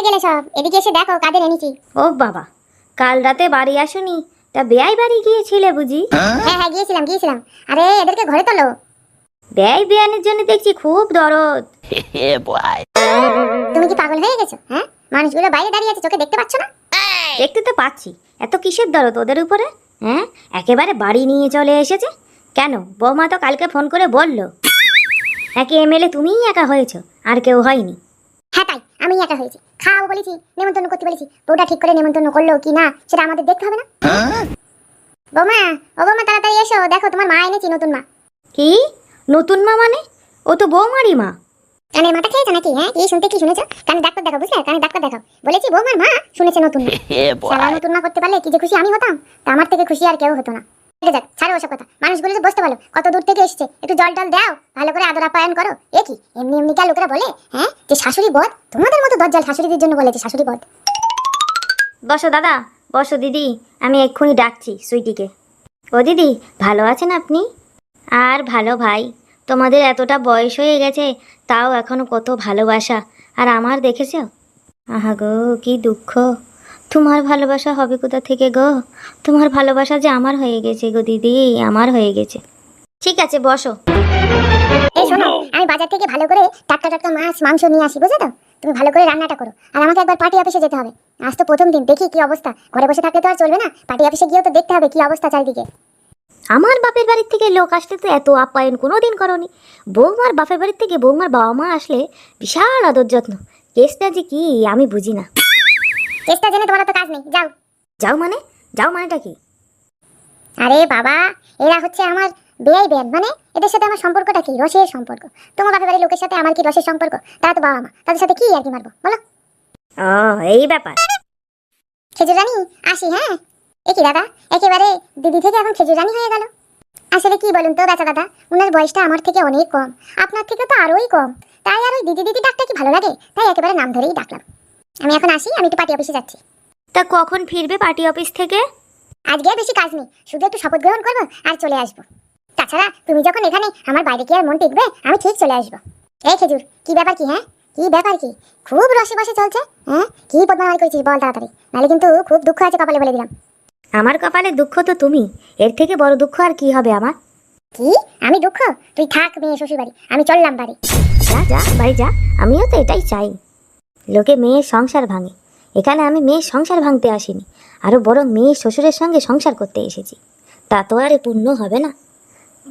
কোথায় গেলে সব? এদিকে এসে দেখো কাদের এনেছি। ও বাবা কাল রাতে বাড়ি আসুনি তা বেয়াই বাড়ি গিয়েছিলে বুঝি? হ্যাঁ। হ্যাঁ গিয়েছিলাম গিয়েছিলাম। আরে এদেরকে ঘরে তোলো। বেয়াই বেয়ানের জন্য দেখছি খুব দরদ। তুমি কি পাগল হয়ে গেছো হ্যাঁ? মানুষগুলো বাইরে দাঁড়িয়ে আছে চোখে দেখতে পাচ্ছ না? দেখতে তো পাচ্ছি। এত কিসের দরদ ওদের উপরে হ্যাঁ? একেবারে বাড়ি নিয়ে চলে এসেছে। কেন? বৌমা তো কালকে ফোন করে বলল। একে এমএলএ তুমিই একা হয়েছো আর কেউ হয়নি। হ্যাঁ তাই। আমি একা হয়েছি। খাওয়াবো বলেছি নেমন্তন্ন করতে বলেছি। বউটা ঠিক করে নেমন্তন্ন করল কি না সেটা আমাদের দেখতে হবে না? বৌমা ও বৌমা তাড়াতাড়ি এসো। দেখো তোমার মা এনেছি নতুন মা। কি? নতুন মা মানে? ও তো বৌমারই মা। কানে মাথা খেয়েছো নাকি হ্যাঁ? কি শুনতে কি শুনেছো? কানে ডাক্তার দেখো বুঝলে? কানে ডাক্তার দেখো বলেছি বৌমার মা শুনেছে নতুন মা। নতুন মা করতে পারলে কি যে খুশি আমি হতাম? তা আমার থেকে খুশি আর কেউ হতো না। আছে ছাড়ো ওসব কথা। মানুষগুলো যে বসতে বলো, কত দূর থেকে এসেছে, একটু জল টল দাও, ভালো করে আদর আপ্যায়ন করো। এ কি, এমনি এমনি কা লোকেরা বলে হ্যাঁ যে শাশুড়ি বধ? তোমাদের মতো দজ্জাল শাশুড়িদের জন্য বলেছে শাশুড়ি বধ। বসো দাদা, বসো দিদি, আমি এক্ষুনি ডাকছি সুইটিকে। ও দিদি, ভালো আছেন আপনি? আর ভালো ভাই, তোমাদের এতটা বয়স হয়ে গেছে, তাও এখনও কত ভালোবাসা, আর আমার দেখেছ? আহা গো কি দুঃখ। তোমার ভালোবাসা হবে কোথা থেকে গো? তোমার ভালোবাসা যে আমার হয়ে গেছে গো দিদি আমার হয়ে গেছে। ঠিক আছে বসো। এই শোনো আমি বাজার থেকে ভালো করে টাটকা টাটকা মাছ মাংস নিয়ে আসি বুঝো তো? তুমি ভালো করে রান্নাটা করো। আর আমাকে একবার পার্টি অফিসে যেতে হবে। আজ তো প্রথম দিন দেখি কি অবস্থা। ঘরে বসে থাকলে তো আর চলবে না। পার্টি অফিসে গিয়েও তো দেখতে হবে কি অবস্থা চারিদিকে। আমার বাপের বাড়ির থেকে লোক আসলে তো এত আপ্যায়ন কোনো দিন করনি। বৌমার বাপের বাড়ির থেকে বৌমার বাবা মা আসলে বিশাল আদর যত্ন। কেসটা যে কি আমি বুঝি না। চেষ্টা জেনে তোমার তো কাজ নেই যাও। যাও মানে? যাও মানেটা কি? আরে বাবা এরা হচ্ছে আমার বেয়াই বেয়ান মানে এদের সাথে আমার সম্পর্কটা কি? রসের সম্পর্ক। তোমার বাপের বাড়ির লোকের সাথে আমার কি রসের সম্পর্ক? তারা তো বাবা মা তাদের সাথে কি আর কি মারবো? বলো। ও এই ব্যাপার। খেজুর রানী আসি হ্যাঁ? এ কি দাদা? একেবারে দিদি থেকে এখন খেজুর রানী হয়ে গেল। আসলে কি বলুন তো বেচা দাদা? উনার বয়সটা আমার থেকে অনেক কম। আপনার থেকে তো আরোই কম। তাই আর ওই দিদি দিদি ডাকটা কি ভালো লাগে? তাই একেবারে নাম ধরেই ডাকলাম। আমি এখন আসি আমি একটু পার্টি অফিসে যাচ্ছি। তা কখন ফিরবে পার্টি অফিস থেকে? আজকে আর বেশি কাজ নেই শুধু একটু শপথ গ্রহণ করব আর চলে আসব। তাছাড়া তুমি যখন এখানে আমার বাইরে কি আর মন টিকবে আমি ঠিক চলে আসব। এই খেজুর কি ব্যাপার কি হ্যাঁ? কি ব্যাপার কি? খুব রসে বসে চলছে হ্যাঁ? কি পদ্মাবাড়ি করেছিস বল তাড়াতাড়ি। নাহলে কিন্তু খুব দুঃখ আছে কপালে বলে দিলাম। আমার কপালে দুঃখ তো তুমি এর থেকে বড় দুঃখ আর কি হবে আমার? কি? আমি দুঃখ? তুই থাক মেয়ে শ্বশুর বাড়ি আমি চললাম বাড়ি। যা যা বাড়ি যা আমিও তো এটাই চাই। লোকে মেয়ের সংসার ভাঙে। এখানে আমি মেয়ের সংসার ভাঙতে আসিনি আরও বড় মেয়ের শ্বশুরের সঙ্গে সংসার করতে এসেছি। তা তো আর পূর্ণ হবে না।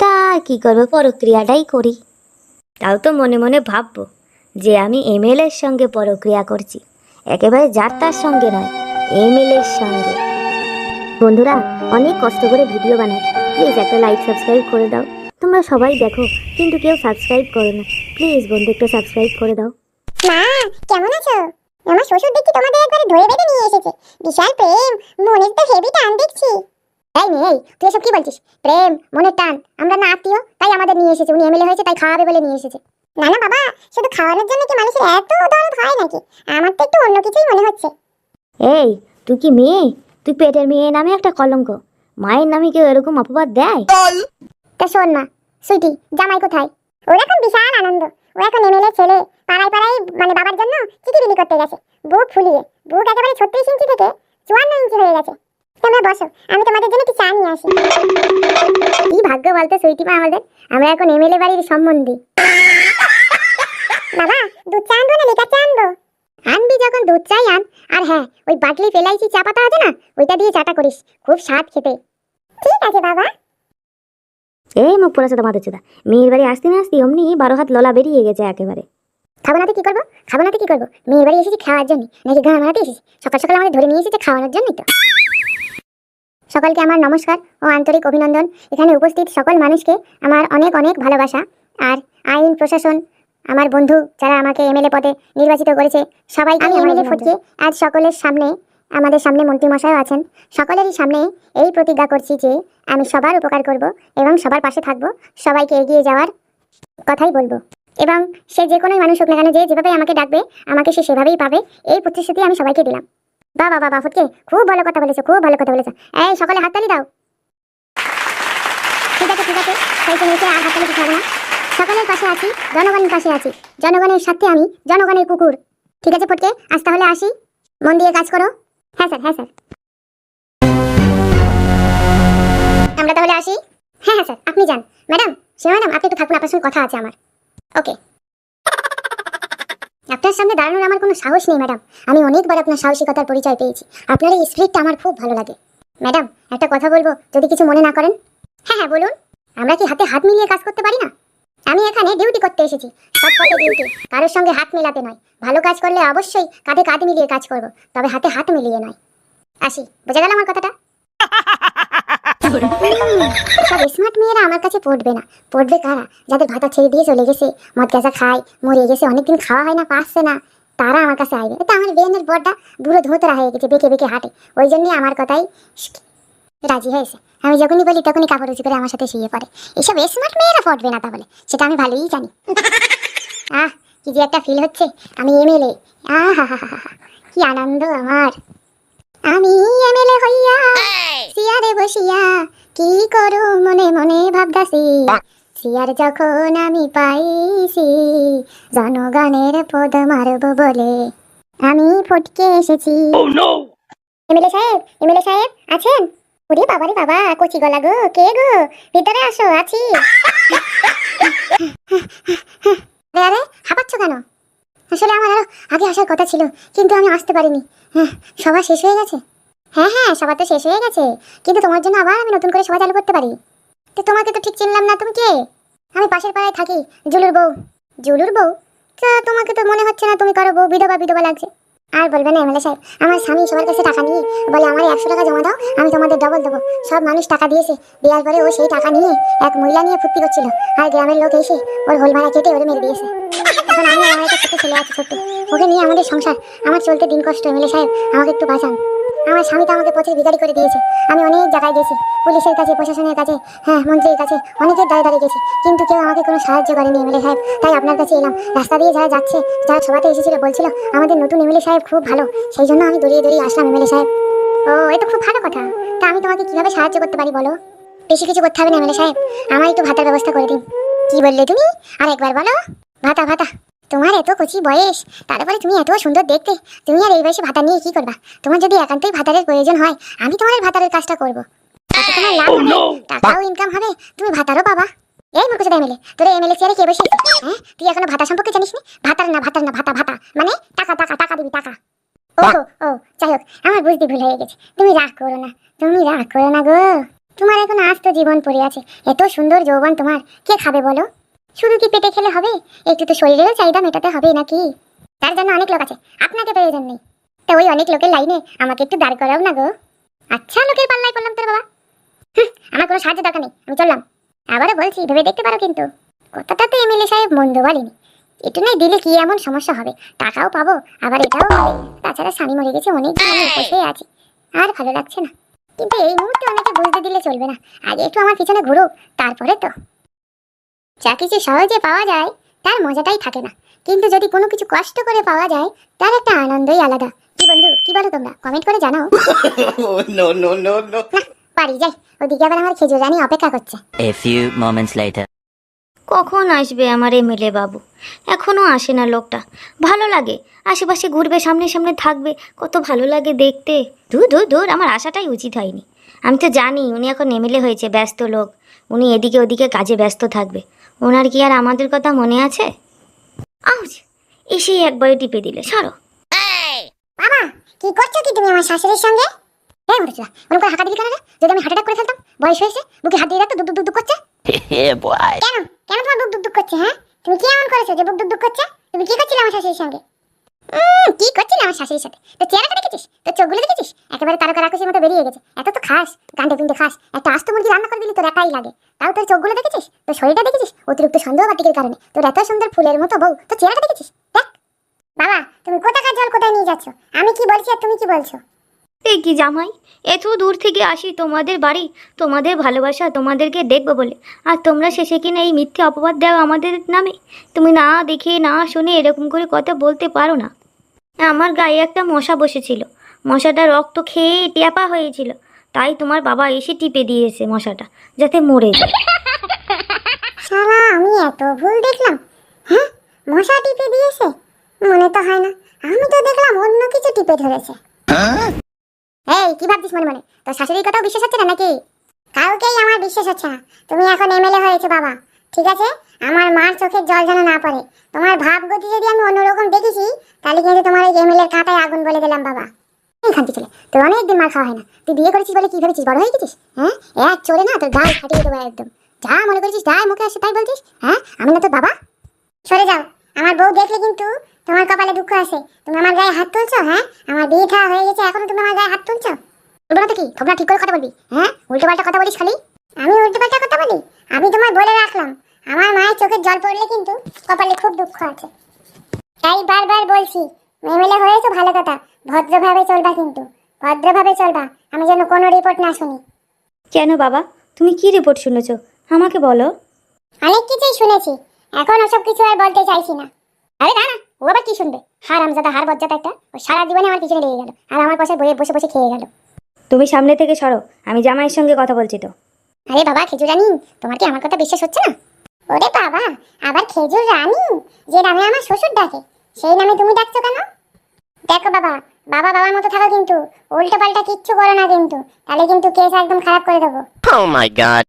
তা আর কি করব, পরক্রিয়াটাই করি। তাও তো মনে মনে ভাববো যে আমি এমএলএর সঙ্গে পরক্রিয়া করছি। একেবারে যার তার সঙ্গে নয়, এমএলএর সঙ্গে। বন্ধুরা, অনেক কষ্ট করে ভিডিও বানাই। প্লিজ একটা লাইক, সাবস্ক্রাইব করে দাও। তোমরা সবাই দেখো, কিন্তু কেউ সাবস্ক্রাইব করো না। প্লিজ বন্ধু, একটু সাবস্ক্রাইব করে দাও। মা কেমন আছো? আমার শ্বশুর দেখি তোমাদের একবারে ধরে বেঁধে নিয়ে এসেছে। বিশাল প্রেম মনের তো হেভি টান দেখছি। তাই নেই তুই এসব কি বলছিস? প্রেম মনের টান আমরা না আত্মীয় তাই আমাদের নিয়ে এসেছে। উনি এমএলএ হয়েছে তাই খাওয়াবে বলে নিয়ে এসেছে। না না বাবা শুধু খাওয়ানোর জন্য কি মানুষের এত দরদ হয় নাকি? আমার তো একটু অন্য কিছুই মনে হচ্ছে। এই তুই কি মেয়ে? তুই পেটের মেয়ে নামে একটা কলঙ্ক। মায়ের নামে কেউ এরকম অপবাদ দেয়? তা শোন মা সুইটি জামাই কোথায়? ওর এখন বিশাল আনন্দ। ও এখন এমএলএ ছেলে। পাড়ায় পাড়ায় মানে বাবার জন্য চিঠি বিলি করতে গেছে। বুক ফুলিয়ে। বুক একেবারে ছত্রিশ ইঞ্চি থেকে চুয়ান্ন ইঞ্চি হয়ে গেছে। তোমরা বসো, আমি তোমাদের জন্য একটু চা নিয়ে আসি। কি ভাগ্য বলতে সুইটি মা আমাদের? আমরা এখন এমএলএ বাড়ির সম্বন্ধী। বাবা, দুধ চা আনব না লিকার চা আনব? আনবি যখন, দুধ চাই আন। আর হ্যাঁ ওই বাটলি ফেলাইছি চা পাতা আছে না, ওইটা দিয়ে চাটা করিস। খুব স্বাদ খেতে। ঠিক আছে বাবা। এই মুখ পড়াছে তোমাদের চোদা মেয়ের বাড়ি আসতে না আসতে অমনি বারো হাত ললা বেরিয়ে গেছে একেবারে। খাব না তো কি করব? খাব না তো কি করব? মেয়ের বাড়ি এসেছি খাওয়ার জন্য। নাকি গান মারাতে এসেছি? সকাল সকাল আমাদের ধরে নিয়ে এসেছে খাওয়ানোর জন্যই তো। সকলকে আমার নমস্কার ও আন্তরিক অভিনন্দন। এখানে উপস্থিত সকল মানুষকে আমার অনেক অনেক ভালোবাসা। আর আইন প্রশাসন আমার বন্ধু যারা আমাকে এমএলএ পদে নির্বাচিত করেছে সবাইকে এমএলএ ফটকে আজ সকলের সামনে আমাদের সামনে মন্ত্রীমশাইও আছেন। সকলেরই সামনে এই প্রতিজ্ঞা করছি যে আমি সবার উপকার করব এবং সবার পাশে থাকব। সবাইকে এগিয়ে যাওয়ার কথাই বলব। এবং সে যে কোনোই মানুষ হোক না কেন, যে যেভাবে আমাকে ডাকবে, আমাকে সে সেভাবেই পাবে। এই প্রতিশ্রুতি আমি সবাইকে দিলাম। বা বাবা বা ফুটকে। খুব ভালো কথা বলেছ, খুব ভালো কথা বলেছ। এই, সকলে হাততালি দাও। ঠিক আছে ঠিক আছে। আর হাততালি দিতে না। সকলের পাশে আছি, জনগণের পাশে আছি। জনগণের সাথে আমি, জনগণের কুকুর। ঠিক আছে, ফটকে? আজ তাহলে আসি। মন দিয়ে কাজ করো। হ্যাঁ স্যার হ্যাঁ স্যার। আমরা তাহলে আসি? হ্যাঁ হ্যাঁ স্যার আপনি যান। ম্যাডাম সে ম্যাডাম আপনি একটু থাকুন আপনার সঙ্গে কথা আছে আমার। ওকে। আপনার সামনে দাঁড়ানোর আমার কোনো সাহস নেই ম্যাডাম। আমি অনেকবার আপনার সাহসিকতার পরিচয় পেয়েছি। আপনার এই স্পিরিটটা আমার খুব ভালো লাগে। ম্যাডাম একটা কথা বলব যদি কিছু মনে না করেন? হ্যাঁ হ্যাঁ বলুন। আমরা কি হাতে হাত মিলিয়ে কাজ করতে পারি না? আমি এখানে ডিউটি করতে এসেছি। সব পথে ডিউটি কারোর সঙ্গে হাত মেলাতে নয়। ভালো কাজ করলে অবশ্যই কাঁধে কাঁধ মিলিয়ে কাজ করব তবে হাতে হাত মিলিয়ে নয়। আসি বোঝা গেল আমার কথাটা? সব স্মার্ট মেয়েরা আমার কাছে পড়বে না। পড়বে কারা? যাদের ভাতা ছেড়ে দিয়ে চলে গেছে মদ গাঁজা খায় মরে গেছে অনেকদিন খাওয়া হয় না পাচ্ছে না। তারা আমার কাছে আসবে। তো আমার বেনের বরটা বুড়ো ধোতরা হয়ে গেছে বেঁকে বেঁকে হাঁটে। ওই জন্যই আমার কথাই রাজি হয়েছে। আমি যখনই বলি তখনই কাপড় উঁচু করে আমার সাথে শুয়ে পড়ে। এসব স্মার্ট মেয়েরা পড়বে না তাহলে সেটা আমি ভালোই জানি। আহ কি যে একটা ফিল হচ্ছে। আমি এমএলএ আহ হা হা হা কি আনন্দ আমার। আমি এমএলএ হইয়া সিয়ারে বসিয়া কি করু মনে মনে ভাবদাসি সিয়ার যখন আমি পাইছি জনগণের পদ মারব বলে আমি ফটকে এসেছি। এমএলএ সাহেব এমএলএ সাহেব আছেন? ওরে বাবা রে বাবা, কচি গলা গো, কে গো? ভিতরে আসো, আছি। আরে, হাঁপাচ্ছ কেন? আসলে আমার আরও আগে আসার কথা ছিল, কিন্তু আমি আসতে পারিনি। হ্যাঁ সভা শেষ হয়ে গেছে। হ্যাঁ হ্যাঁ সভা তো শেষ হয়ে গেছে, কিন্তু তোমার জন্য আবার আমি নতুন করে সভা চালু করতে পারি। তো তোমাকে তো ঠিক চিনলাম না, তুমি কে? আমি পাশের পাড়ায় থাকি, জুলুর বউ। জুলুর বউ? তা তোমাকে তো মনে হচ্ছে না তুমি কারও বউ, বিধবা বিধবা লাগছে। আর বলবে না এমএলএ সাহেব, আমার স্বামী সবার কাছে টাকা নিয়ে বলে, আমার একশো টাকা জমা দাও, আমি তোমাদের ডবল দেবো। সব মানুষ টাকা দিয়েছে। দেওয়ার পরে ও সেই টাকা নিয়ে এক মহিলা নিয়ে ফুর্তি করছিল। আর গ্রামের লোক এসে ওর হোল ভাড়া কেটে ওরে মেরে দিয়েছে। এখন আমি আমার একটা ছোট ছেলে আছে, ছোট্ট। ওকে নিয়ে আমাদের সংসার। আমার চলতে দিন কষ্ট, এমএলএ সাহেব, আমাকে একটু বাঁচান। আমার স্বামী তো আমাকে প্রচুর বিদারি করে দিয়েছে। আমি অনেক জায়গায় গেছি, পুলিশের কাছে, প্রশাসনের কাছে হ্যাঁ মন্ত্রীর কাছে, অনেকের দাঁড়িয়ে দাঁড়িয়ে গেছি। কিন্তু কেউ আমাকে কোনো সাহায্য করেনি। এমএলএ সাহেব তাই আপনার কাছে এলাম। রাস্তা দিয়ে যারা যাচ্ছে যারা সভাতে এসেছিল, বলছিল, আমাদের নতুন এমএলএ সাহেব খুব ভালো। সেই জন্য আমি দৌড়িয়ে দৌড়িয়ে আসলাম এমএলএ সাহেব। ও এটা খুব ভালো কথা। তা আমি তোমাকে কীভাবে সাহায্য করতে পারি বলো? বেশি কিছু করতে হবে না এমএলএ সাহেব। আমার একটু ভাতার ব্যবস্থা করে দিন। কি বললে তুমি? আর একবার বলো। ভাতা ভাতা। তোমার এত কচি বয়স তারপরে তুমি এত সুন্দর দেখতে। তুমি আর এই বয়সে ভাতা নিয়ে কি করবা? তোমার যদি একান্তই ভাতারের প্রয়োজন হয় আমি তোমার ভাতারের কাজটা করব। তোমার লাভ হবে টাকাও ইনকাম হবে তুমি ভাতারও পাবা। এই মুখোশে এমএলএ তোর এমএলএ চেয়ারে কে বসে হ্যাঁ? তুই এখনও ভাতা সম্পর্কে জানিস নি? ভাতার না ভাতার না ভাতা ভাতা মানে টাকা টাকা টাকা দিবি টাকা। ও ও যাই হোক আমার বুঝতে ভুল হয়ে গেছে। তুমি রাগ করো না তুমি রাগ করো না গো। তোমার এখন আস্ত জীবন পড়ে আছে এত সুন্দর যৌবন তোমার। কে খাবে বলো? শুধু কি পেটে খেলে হবে? একটু তো শরীরেরও চাহিদা মেটাতে হবে নাকি? তার জন্য অনেক লোক আছে, আপনাকে প্রয়োজন নেই। তো ওই অনেক লোকের লাইনে আমাকে একটু দাঁড় করাও না গো। আচ্ছা লোকের পাল্লায় পড়লাম তোর বাবা। আমার কোনো সাহায্য দরকার নেই, আমি চললাম। আবারও বলছি, ভেবে দেখতে পারো কিন্তু। কথাটা তো এমএলএ সাহেব মন্দ বলেনি। একটু নাই দিলে কি এমন সমস্যা হবে? টাকাও পাবো, আবার এটাও হবে। তাছাড়া স্বামী মরে গেছে, অনেক দিন আমি আছি। আর ভালো লাগছে না। কিন্তু এই মুহূর্তে অনেকে বুঝতে দিলে চলবে না। আগে একটু আমার পিছনে ঘুরো তারপরে তো। যা কিছু সহজে পাওয়া যায় তার মজাটাই থাকে না। কিন্তু যদি কোনো কিছু কষ্ট করে পাওয়া যায় তার একটা আনন্দই আলাদা। কি বন্ধু কি বলো তোমরা? কমেন্ট করে জানাও। Oh no no no. no বাড়ি যাই। ওদিকে আবার আমার খেজুর রানী অপেক্ষা করছে। A few moments later. কখন আসবে আমার এমএলএ বাবু? এখনও আসে না লোকটা। ভালো লাগে। আশেপাশে ঘুরবে সামনে সামনে থাকবে। কত ভালো লাগে দেখতে। দূর দূর দূর আমার আসাটাই উচিত হয়নি। আমি তো জানি উনি এখন এমএলএ হয়েছে ব্যস্ত লোক। উনি এদিকে ওদিকে কাজে ব্যস্ত থাকবে। ওনার কি আর আমাদের কথা মনে আছে? আউজ এসেই একবারে টিপে দিলে ছাড়ো বাবা কি করছ কি তুমি আমার শাশুড়ির সঙ্গে? এই মরেছিলা ওরকম করে হাঁটা দিবি কেন রে? যদি আমি হার্ট অ্যাটাক করে ফেলতাম বয়স হয়েছে বুকে হাত দিয়ে রাখতো দুক দুক করছে। কেন? কেন তোমার বুক দুক করছে হ্যাঁ? তুমি কি এমন করেছ যে বুক দুক করছে? তুমি কি করছিলে আমার শাশুড়ির সঙ্গে? কি করছিস আমার শাশুড়ির সাথে? তোর চেহারাটা দেখেছিস? তোর চোখগুলো দেখেছিস? একেবারে তারকা মতো বেরিয়ে গেছে। এত তো খাস গান্ডে পিন্ডে খাস। একটা আস্ত মুরগি রান্না করে দিলি, তোর একাই লাগে। তাও তোর চোখগুলো দেখেছিস? তোর শরীরটা দেখেছিস? অতিরিক্ত সন্দেহ বাতিকের কারণে। তোর এত সুন্দর ফুলের মতো বউ, তোর চেহারাটা দেখেছিস? দেখ। বাবা, তুমি কোথাকার জল কোথায় নিয়ে যাচ্ছ? আমি কি বলছি আর তুমি কি বলছো? এই কি জামাই? এত দূর থেকে আসি তোমাদের বাড়ি। তোমাদের ভালোবাসা তোমাদেরকে দেখব বলে। আর তোমরা শেষে কিনা এই মিথ্যে অপবাদ দাও আমাদের নামে? তুমি না দেখে না শুনে এরকম করে কথা বলতে পারো না। আমার গায়ে একটা মশা বসেছিল। মশাটা রক্ত খেয়ে ট্যাপা হয়েছিল। তাই তোমার বাবা এসে টিপে দিয়েছে মশাটা যাতে মরে যায়। সারা আমি এত ভুল দেখলাম? হ্যাঁ? মশা টিপে দিয়েছে? মনে তো হয় না। আমার টিপে ধরেছে। এই, কি ভাবছিস মনে মনে? তোর শাশুড়ির কথাও বিশ্বাস হচ্ছে না নাকি? কাউকেই আমার বিশ্বাস হচ্ছে না। তুমি এখন এমএলএ হয়েছো, বাবা। ঠিক আছে? আমার মার চোখের জল যেন না পড়ে। তোমার ভাব গতি যদি আমি অন্যরকম দেখেছি, তাহলে কিন্তু তোমার এই এমএলএর খাতায় আগুন বলে দিলাম, বাবা। তোর অনেকদিন মার খাওয়া হয় না। তুই বিয়ে করেছিস বলে কি ভেবেছিস? বড় হয়ে গেছিস? হ্যাঁ? এক চলে না তোর গাল ফাটিয়ে দেবো একদম। যা মনে করেছিস, যাই মুখে আসে তাই বলছিস হ্যাঁ? আমি না তোর বাবা? সরে যাও। আমার বউ দেখলে কিন্তু তোমার কপালে দুঃখ আছে তুমি আমার গায়ে হাত তুলছো হ্যাঁ? আমার বিয়ে থা হয়ে গেছে এখনও তুমি আমার গায়ে হাত তুলছো? বলব না তো কি তোমরা ঠিক করে কথা বলবি হ্যাঁ? উল্টো পাল্টা কথা বলিস খালি। আমি উল্টো পাল্টা কথা বলি? আমি তোমার বলে রাখলাম। আমার মায়ের চোখের জল পড়লে কিন্তু কপালে খুব দুঃখ আছে। তাই বারবার বলছি এমএলএ হয়েছো ভালো কথা। ভদ্রভাবে চলবা কিন্তু। ভদ্রভাবে চলবা। আমি যেন কোনো রিপোর্ট না শুনি। কেন বাবা? তুমি কি রিপোর্ট শুনেছো? আমাকে বলো। অনেক কিছুই শুনেছি। এখন ওসব কিছু আর বলতে চাইছি না। আরে না না ও আবার কি শুনবে? হার আমজাদা হার বজ্জাত একটা। ও সারা জীবনে আমার পিছনে লেগে গেল আর আমার পাশে বয়ে বসে বসে খেয়ে গেল। তুমি সামনে থেকে সরো আমি জামাইয়ের সঙ্গে কথা বলছি তো। আরে বাবা খেজুর রানী তোমার কি আমার কথা বিশ্বাস হচ্ছে না? ওরে বাবা আবার খেজুর রানী যে নামে আমার শ্বশুর ডাকে সেই নামে তুমি ডাকছো কেন? দেখো বাবা বাবা বাবার মতো থাকো কিন্তু উল্টো পাল্টা কিচ্ছু করো না কিন্তু তাহলে কিন্তু কেস একদম খারাপ করে দেবো। Oh my god.